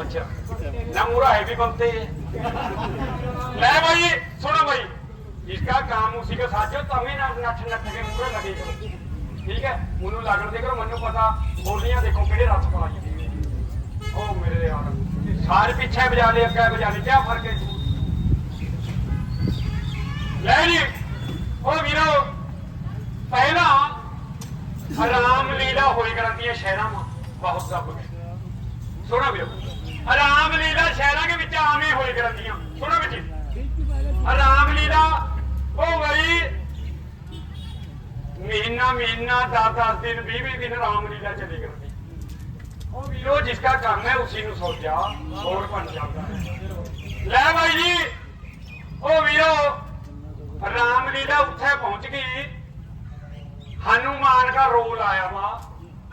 अच्छा ना मुरा है भी बनते हैं ले भाई सुनो भाई जिसका काम उसी का साथ जो तभी ना नठ नठ के मुरे लगे करो ठीक है मुनु लगन दे करो मनु पता बोलियां देखो केड़े रथ पाई ओ मेरे यार सारे पीछे बजा ले अग्गे बजा ले क्या फर्क है ले जी ओ ਵੀਰੋ ਪਹਿਲਾਂ ਰਾਮ ਲੀਲਾ ਹੋਈ ਕਰਦੀਆਂ ਸ਼ਹਿਰਾਂ ਮਾ ਬਹੁਤ ਦੱਬ ਕੇ ਸੁਣਾ ਵੀਰੋ ਰਾਮ ਲੀਲਾ ਸ਼ਹਿਰਾਂ ਦੇ ਵਿੱਚ ਆਵੇਂ ਹੋਈ ਕਰਦੀਆਂ ਸੁਣੋ ਵਿੱਚ ਰਾਮ ਲੀਲਾ ਉਹ ਗਈ ਮਹੀਨਾ ਮਹੀਨਾ 10 10 ਦਿਨ 20 20 ਦਿਨ ਰਾਮ ਲੀਲਾ ਚਲੀ ਕਰਦੀ ਉਹ ਵੀਰੋ, ਜਿਸਕਾ ਕੰਮ ਹੈ, ਉਸੇ ਨੂੰ ਸੋਚਿਆ, ਹੋਰ ਬਣ ਜਾਂਦਾ ਲੈ ਬਾਈ ਜੀ, ਉਹ ਵੀਰੋ ਰਾਮ ਲੀਲਾ ਉੱਥੇ ਪਹੁੰਚ ਗਈ। ਹਨੂਮਾਨ ਦਾ ਰੋਲ ਆਇਆ ਵਾ।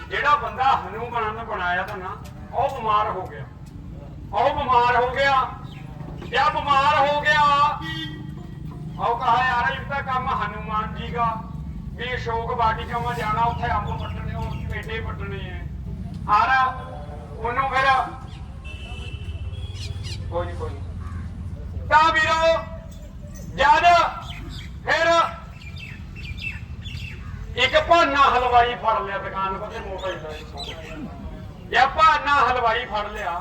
ਜਿਹੜਾ ਬੰਦਾ ਹਨੂਮਾਨ ਬਣਾਇਆ ਤਾਂ ਨਾ, ਉਹ ਬਿਮਾਰ ਹੋ ਗਿਆ। ਉਹ ਬਿਮਾਰ ਹੋ ਗਿਆ। ਜਦ ਬਿਮਾਰ ਹੋ ਗਿਆ? ਉਹ ਕਹਾ ਯਾਰ ਇਹ ਤਾਂ ਕੰਮ ਹਨੂਮਾਨ ਜੀ ਦਾ। ਵੀ ਅਸ਼ੋਕ ਵਾਟਿਕਾ ਮਾ ਜਾਣਾ? ਉੱਥੇ ਅੰਬ ਪੱਟਣੇ ਉਹ ਪੇਡੇ ਪੱਟਣੇ ਹੈ ਆਰਾ ਉਹਨੂੰ ਫਿਰ ਕੋਈ ਨੀ, ਕੋਈ ਨੀ। ਤਾਂ ਵੀਰੋ ਜਦ ਫਿਰ ਇੱਕ ਭਾਨਾ ਹਲਵਾਈ ਫੜ ਲਿਆ ਦੁਕਾਨ ਕੋਲ ਤੇ ਮੋਬਾਈਲ ਦਾ ਜਾਂ ਭਾਨਾ ਹਲਵਾਈ ਫੜ ਲਿਆ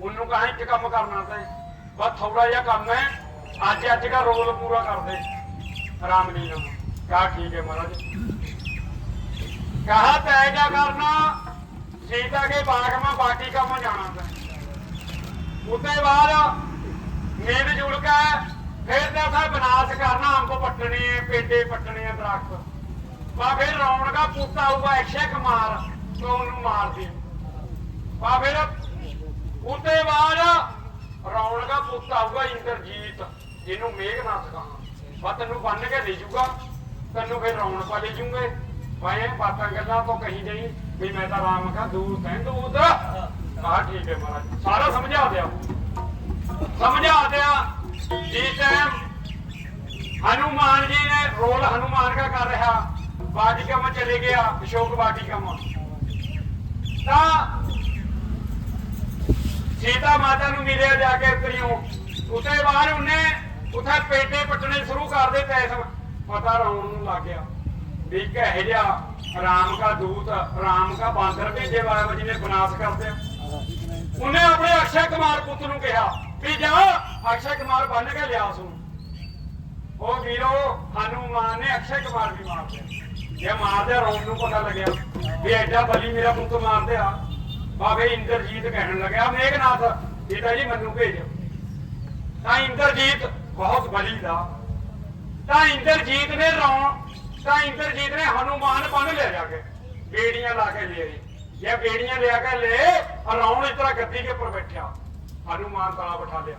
ਉਹਨੂੰ ਕਹਾਂ ਇੱਕ ਕੰਮ ਕਰਨਾ ਤੇ। ਬਸ ਥੋੜਾ ਜਿਹਾ ਕੰਮ ਹੈ। ਅੱਜ ਅੱਜ ਦਾ ਰੋਲ ਪੂਰਾ ਕਰ ਦੇ ਰਾਮ ਲੀਲਾ ਨੂੰ ਕਹਾ ਠੀਕ ਹੈ ਮਹਾਰਾਜ। ਕਹਾ ਤੈ ਕਿਆ ਕਰਨਾ, ਸੀਤਾ ਕੇ ਬਾਗ ਮਾ ਬਾਟੀ ਕੰਮ ਜਾਣਾ ਤੇ। ਉਤੇ ਬਾਅਦ ਮੇਦ ਜੁੜ ਕੇ ਫਿਰ ਤਾਂ ਸਾ ਬਨਾਸ ਕਰਨਾ, ਅੰਬ ਪੱਟਣੇ ਹੈ ਪੇਡੇ ਪੱਟਣੇ ਹੈ ਵਾ ਫਿਰ ਰੌਣਕਾ ਪੁੱਤਾ ਹੋਊਗਾ ਐਕਸ਼ੇ ਕੁਮਾਰ, ਤੋਂ ਉਹਨੂੰ ਮਾਰ ਦੇ ਬਾ ਫਿਰ ਉਤੇ ਬਾਅਦ ਰੌਣ ਦਾ ਪੁੱਤਾ ਇੰਦਰਜੀਤ, ਜਿਹਨੂੰ ਮੇਘਨਾਥ ਕਹਾਂ ਬਾ ਤੈਨੂੰ ਬੰਨ ਕੇ ਲੈ ਜੂਗਾ, ਤੈਨੂੰ ਫਿਰ ਰੌਣ ਪਾ ਲੈ ਜੂਗੇ। ਬਾਏ ਬਾਤਾਂ ਗੱਲਾਂ ਤੋਂ ਕਹੀ ਜਾਈ ਵੀ ਮੈਂ ਤਾਂ ਰਾਮ ਕਾ ਦੂਤ ਹੈ ਦੂਤ ਆਹ ਠੀਕ ਹੈ ਮਹਾਰਾਜ। ਸਾਰਾ ਸਮਝਾ ਦਿਆ। ਸਮਝਾ ਦਿਆ। ਜਿਸ ਟਾਈਮ ਹਨੂਮਾਨ ਜੀ ਨੇ ਰੋਲ ਹਨੂਮਾਨ ਦਾ ਕਰ ਰਿਹਾ। ਬਾਟਿਕਾ ਮਾ ਚਲੇ ਗਿਆ, ਅਸ਼ੋਕ ਬਾਟਿਕਾ ਮਾ ਤਾਂ ਸੀਤਾ ਮਾਤਾ ਨੂੰ ਮਿਲਿਆ ਜਾ ਕੇ ਤਰੀਓ ਉਤੇ ਬਾਅਦ ਉਹਨੇ ਉਥੇ ਪੇਟੇ ਪੱਟਣੇ ਸ਼ੁਰੂ ਕਰ ਦਿੱਤੇ ਇਸ ਪਤਾ ਰੌਣ ਨੂੰ ਲੱਗ ਗਿਆ। ਵੀ ਕਹੇ ਜਾ ਰਾਮ ਦਾ ਦੂਤ, ਰਾਮ ਦਾ ਬਾਂਦਰ ਭੇਜੇ ਬਾਬਾ ਜੀ ਨੇ ਬਨਾਸ ਕਰਦੇ ਉਹਨੇ ਆਪਣੇ ਅਕਸ਼ੇ ਕੁਮਾਰ ਪੁੱਤ ਨੂੰ ਕਿਹਾ, ਵੀ ਜਾ, ਅਕਸ਼ੇ ਕੁਮਾਰ ਬੰਨ ਕੇ ਲਿਆ ਉਸ ਉਹ ਵੀਰੋ ਹਨੂਮਾਨ ਨੇ ਅਕਸ਼ੇ ਕੁਮਾਰ ਵੀ ਮਾਰ ਦਿਆ ਜੇ ਮਾਰਦੇ ਰੌਣ ਨੂੰ ਪਤਾ ਲੱਗਿਆ ਵੀ ਐਡਾ ਬਲੀ ਮੇਰਾ ਪੁੱਤ ਮਾਰਦੇ ਆ। ਬਾਬੇ ਇੰਦਰਜੀਤ ਕਹਿਣ ਲੱਗਿਆ, ਮੇਘਨਾਥ ਇਹ ਤਾਂ ਜੀ ਮੈਨੂੰ ਭੇਜ। ਤਾਂ ਇੰਦਰਜੀਤ ਬਹੁਤ ਬਲੀ ਦਾ। ਤਾਂ ਇੰਦਰਜੀਤ ਨੇ ਰੌਣ, ਤਾਂ ਇੰਦਰਜੀਤ ਨੇ ਹਨੂਮਾਨ ਬੰਨ ਲਿਆ ਜਾ ਕੇ, ਬੇੜੀਆਂ ਲਾ ਕੇ ਲੈ ਆਈ। ਇਹ ਬੇੜੀਆਂ ਲਿਆ ਕੇ ਲੈ, ਰੌਣ ਇਤਰਾ ਗੱਦੀ ਕੇ ਉੱਪਰ ਬੈਠਿਆ। ਹਨੂਮਾਨ ਤਾਲਾ ਬਿਠਾ ਲਿਆ।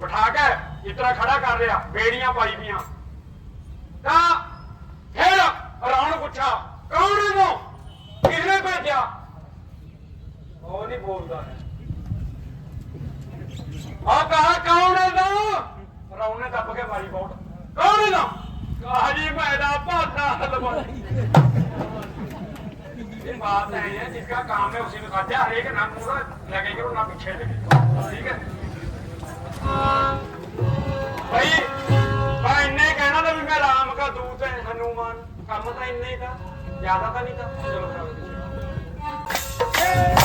ਬਿਠਾ ਕੇ ਇਸ ਤਰ੍ਹਾਂ ਖੜਾ ਕਰ ਲਿਆ, ਬੇੜੀਆਂ ਪਾਈ ਵੀਆਂ ਤਾਂ ਫਿਰ ਰੌਣ ਪੁੱਛਾ ਕੌਣ ਹੈ ਤੂੰ? ਕਿਹਨੇ ਭੇਜਿਆ? ਉਹ ਨਹੀਂ ਬੋਲਦਾ ਆ ਕਹਾ ਕੌਣ ਹੈ ਤੂੰ ਰੌਣ ਨੇ ਦੱਬ ਕੇ ਮਾਰੀ ਬੋਟ ਕੌਣ ਹੈ ਤੂੰ ਕਹਾ ਜੀ ਮੈਂ ਦਾ ਭਾਨਾ ਹਲਵਾਈ ये बात है ये जिसका काम है उसी में खाते हर एक ना पूरा लगेगा और ना पीछे लगेगा ठीक है भाई भाई इन्ने कहना था भी मैं राम का दूत है हनुमान काम था इन्ने ही था ज्यादा था नहीं था चलो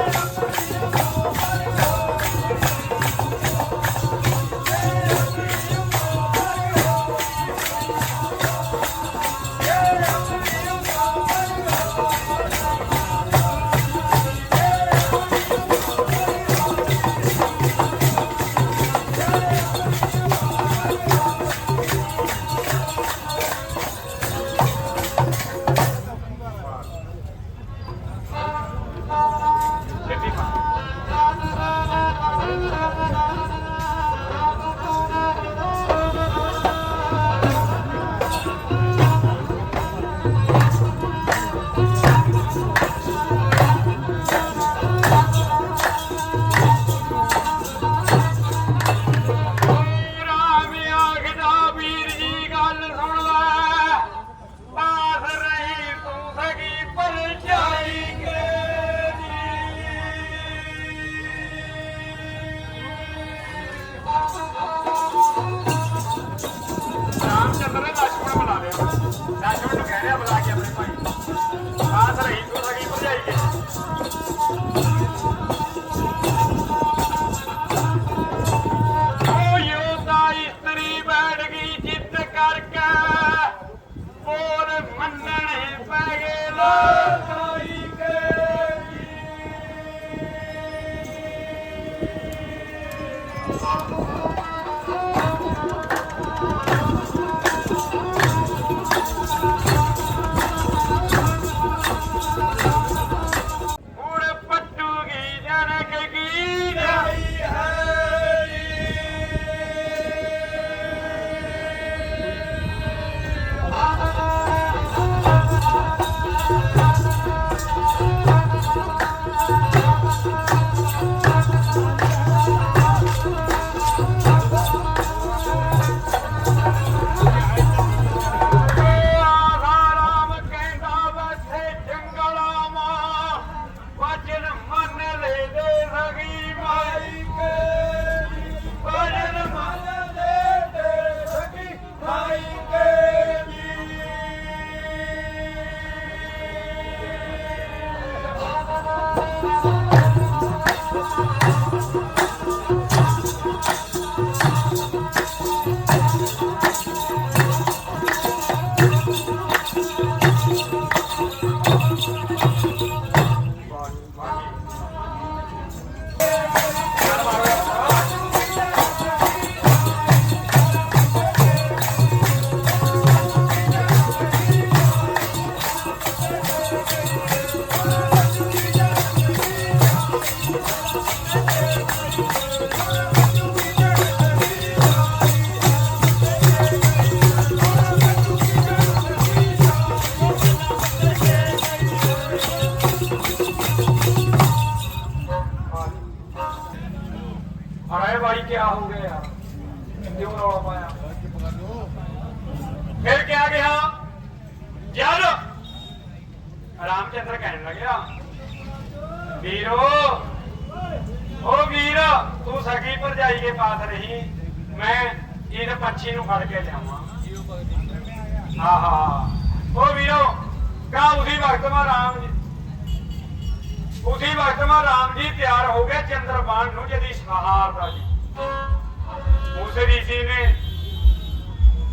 ਉਸ ਰੀਸੀ ਨੇ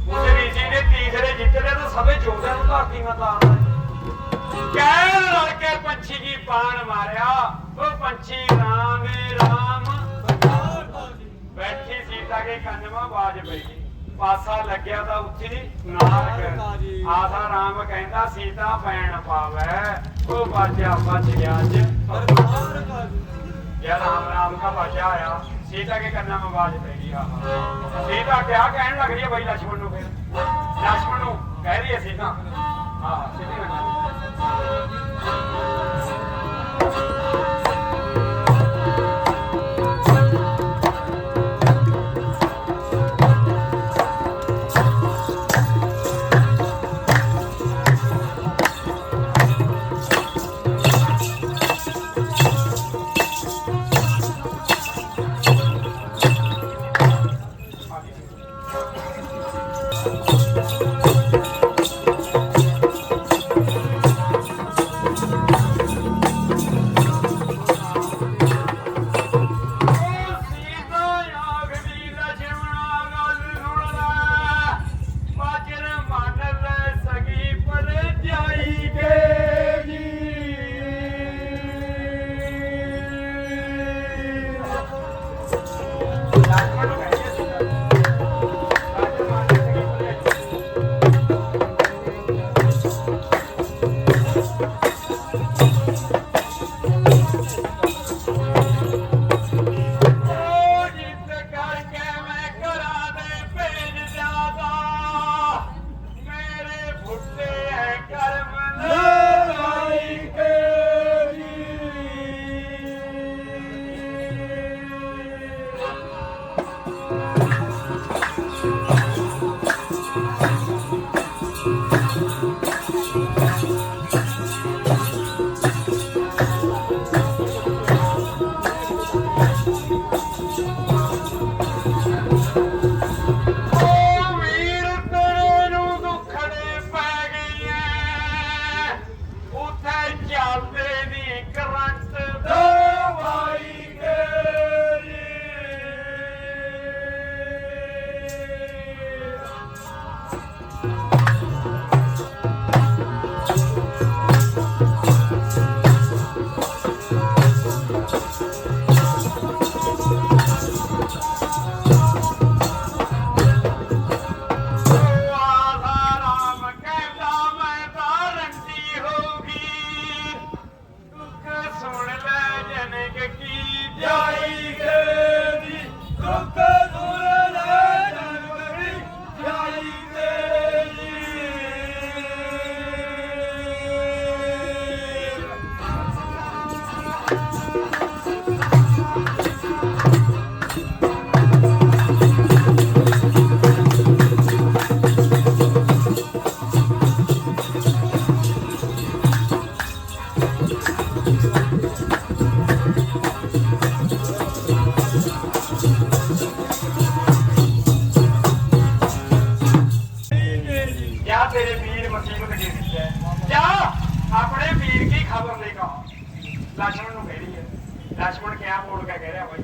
ਉਸ ਰੀਸੀ ਨੇ ਤੀਸਰੇ ਜਿੱਤ ਲਿਆ ਤਾਂ ਸਭੇ ਜੋਧਿਆਂ ਨੂੰ ਧਰਤੀ ਮਾ ਤਾਰਦਾ ਕਹਿ ਲੜ ਕੇ ਪੰਛੀ ਕੀ ਪਾਣ ਮਾਰਿਆ ਉਹ ਪੰਛੀ ਰਾਮ ਰਾਮ ਬੈਠੀ ਸੀਤਾ ਕੇ ਕੰਨ ਮਾ ਬਾਜ ਪਈ ਪਾਸਾ ਲੱਗਿਆ ਤਾਂ ਉੱਥੇ ਨਾਰਕ ਆਸਾ ਰਾਮ ਕਹਿੰਦਾ ਸੀਤਾ ਪੈਣ ਪਾਵੇ ਉਹ ਬਾਜਿਆ ਬਚ ਗਿਆ ਅੱਜ या राम राम का बाजा आया सीता के कन्ना में बाज पै गई आहा सीता ਸੀਤਾ ਕਹਿਣ ਲੱਗ ਰਹੀ ਹੈ ਬਾਈ ਲਛਮਣ ਨੂੰ ਫਿਰ। ਲక్ష్మణ ਨੂੰ ਕਹਿ ਰਹੀ ਹੈ ਸੀਤਾ ਹਾਂ, ਸਿੱਧੀ Yeah. ਲక్ష్మణ ਨੂੰ ਕਹਿ ਰਹੀ ਹੈ। ਲక్ష్మణ ਕਿਆ ਬੋਲ ਕੇ ਕਹਿ ਰਿਹਾ ਬਾਈ?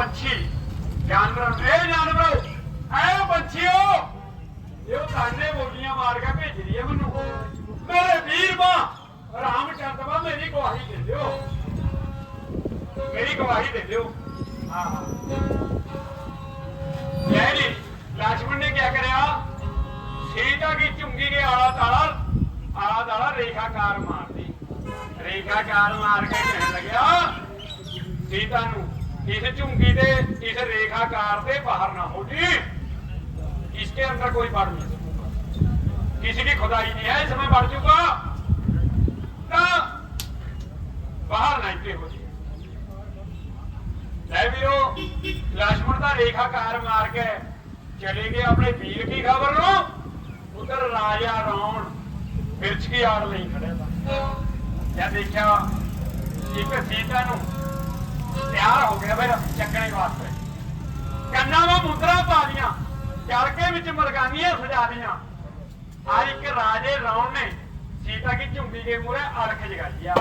ਪੰਛੀ। ਜਾਨਵਰਾਂ ਇਹ ਜਾਨਵਰੋ! ਐ ਪੰਛੀਓ! ਇਹ ਤਾਨੇ ਬੋਲੀਆਂ ਮਾਰ ਕੇ ਭੇਜ ਰਹੀ ਹੈ ਮੈਨੂੰ। ਮੇਰੇ ਵੀਰ ਬਾ ਰਾਮ ਚੰਦ ਬਾ ਮੇਰੀ ਗਵਾਹੀ ਦੇ ਦਿਓ। ਮੇਰੀ ਗਵਾਹੀ ਦੇ ਦਿਓ। ਹਾਂ ਹਾਂ। ਯਾਨੀ ਲక్ష్మణ ਨੇ ਕੀ ਕਰਿਆ? ਸੀਤਾ ਕੀ ਚੁੰਗੀ ਦੇ ਆਲਾ ਤਾਲਾ ਆਲਾ ਤਾਲਾ ਰੇਖਾਕਾਰ ਮਾਰਦੀ। ਰੇਖਾਕਾਰ ਮਾਰ ਕੇ ਕਹਿਣ ਲੱਗਿਆ ਸੀਤਾ ਨੂੰ इस झुमकी दे इस रेखाकार से बाहर ना हो जी इसके अंदर कोई बढ़ नहीं किसी की खुदाई नहीं है इसमें बढ़ चुका ना बाहर ना इतने हो जी वीरो लक्ष्मण का रेखाकार मार के चले गए अपने वीर की खबर लो उधर राजा रावण मिर्च की आड़ नहीं खड़े था या देखा एक सीता नू ਤਿਆਰ ਹੋ ਗਿਆ ਫਿਰ ਚੱਕਣੇ ਵਾਸਤੇ। ਕੰਨਾਂ ਵਿੱਚ ਮੁੰਦਰਾ ਪਾ ਲੀਆਂ ਚੜਕੇ ਵਿੱਚ ਮਰਗਾਨੀਆਂ ਸਜਾ ਲੀਆਂ ਆ ਇੱਕ ਰਾਜੇ ਰੌਣ ਨੇ। ਸੀਤਾ ਕੀ ਝੁੰਗੀ ਦੇ ਮੂਰੇ ਅਰਖ ਜਗਾਈ ਆ।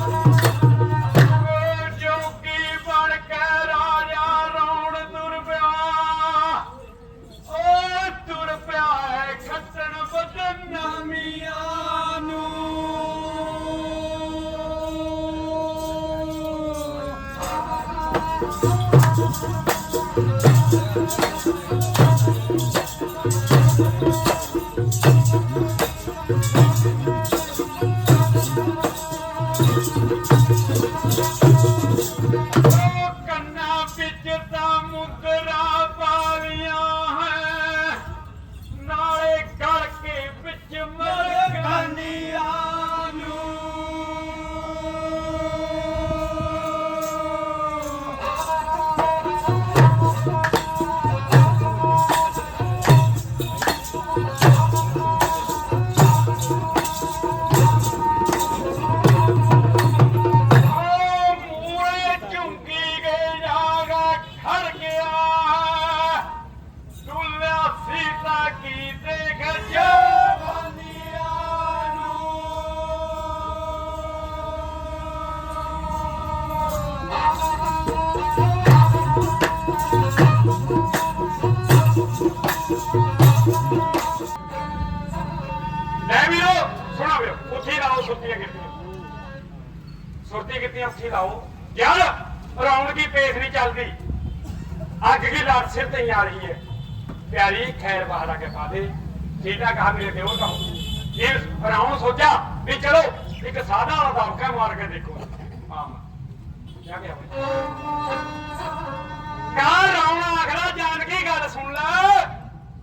ਜੋਗੀ ਸੁਣਾ ਵੀਰੋ ਉੱਥੇ ਲਾਓ, ਸੁਰਤੀਆਂ ਕੀਤੀਆਂ। ਸੁਰਤੀ ਕੀਤੀਆਂ, ਉੱਥੇ ਲਾਓ। ਯਾਰ ਰੌਣ ਪੇਸ ਨਹੀਂ ਚੱਲਦੀ। ਅੱਗ ਕੀ ਲਾਟ ਸਿਰ ਤੇ ਹੀ ਆ ਰਹੀ ਹੈ। ਪਿਆਰੀ, ਖੈਰ ਬਾਹਰ ਆ ਕੇ ਪਾਦੇ ਸੀਤਾ ਕਹਾ ਮੇਰੇ ਦੇਵੋ ਤਾਂ। ਇਹ ਰੌਣ ਸੋਚਾ ਵੀ ਚਲੋ, ਇੱਕ ਸਾਦਾ ਵਾਲਾ ਦਮਕਾ ਮਾਰ ਕੇ ਦੇਖੋ। ਹਾਂ। ਕਿਆ ਗਿਆ ਕਾ ਰੌਣ ਆਖਰਾ ਜਾਣ ਕੇ ਗੱਲ ਸੁਣ ਲੈ?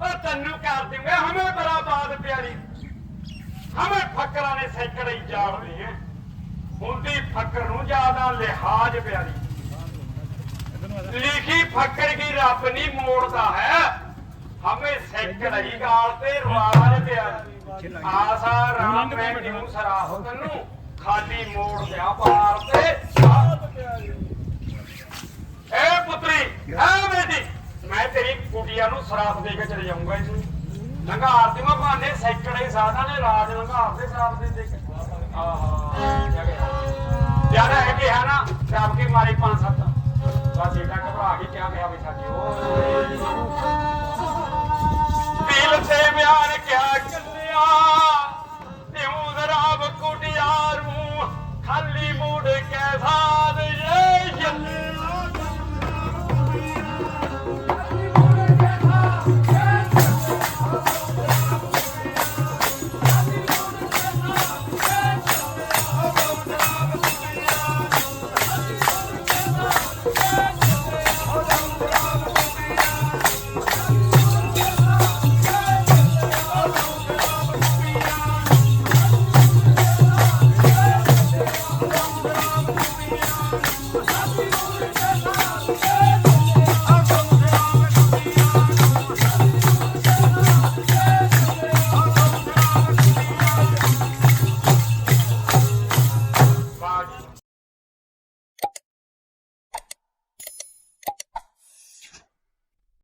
ਉਹ ਤੈਨੂੰ ਕਰ ਦਿੰਗੇ ਹਮੇ ਬਰਾਬਾਦ ਪਿਆਰੀ। ਹਮੇ ਫਕਰਾਂ ਨੇ ਸੈਂਕੜੇ ਹੀ ਜਾਣਦੇ ਹੈ। ਹੁੰਦੀ ਫਕਰ ਨੂੰ ਜ਼ਿਆਦਾ ਲਿਹਾਜ਼ ਪਿਆਰੀ। ਲਿਖੀ ਫਕਰ ਕੀ ਰੱਬ ਨਹੀਂ ਮੋੜਦਾ ਹੈ। ਹਮੇ ਸੈਂਕੜੇ ਹੀ ਗਾਲ ਤੇ ਰਵਾਜ ਪਿਆਰੀ। ਆਸਾ ਰਾਮ ਮੈਂ ਕਿਉਂ ਸਰਾਹ ਤੈਨੂੰ, ਖਾਲੀ ਮੋੜ ਦਿਆ ਪਾਰ ਤੇ। ਏ ਪੁੱਤਰੀ ਐ ਬੇਟੀ ਮੈਂ ਤੇਰੀ ਕੁੜੀਆਂ ਨੂੰ ਸਰਾਫ ਦੇ ਕੇ ਚਲੇ ਜਾਊਂਗਾ ਇਸ ਨੂੰ ਲੰਘਾਰ ਤੇ ਮੈਂ ਬਹਾਨੇ ਸੈਕੜੇ ਸਾਧਾਂ ਨੇ ਰਾਜ ਲੰਘਾਰ ਦੇ ਸਰਾਪ ਦੇ ਦੇ ਕੇ ਆਹਾ। ਜ਼ਿਆਦਾ ਹੈ ਕਿ ਹੈ ਨਾ ਸ਼ਾਮ ਕੇ ਮਾਰੇ ਪੰਜ ਸੱਤ। ਬਸ ਇਹਦਾ ਘਬਰਾ ਕੇ ਕਿਆ ਗਿਆ ਵੀ ਸਾਡੀ ਉਹ ਦਿਲ ਤੇ ਬਿਆਨ ਕਿਆ ਕੱਲਿਆ ਤਿਉ ਜ਼ਰਾਬ ਕੁਟਿਆਰੂ ਖਾਲੀ ਮੂਡ ਕੇ ਸਾਧ ਇਹ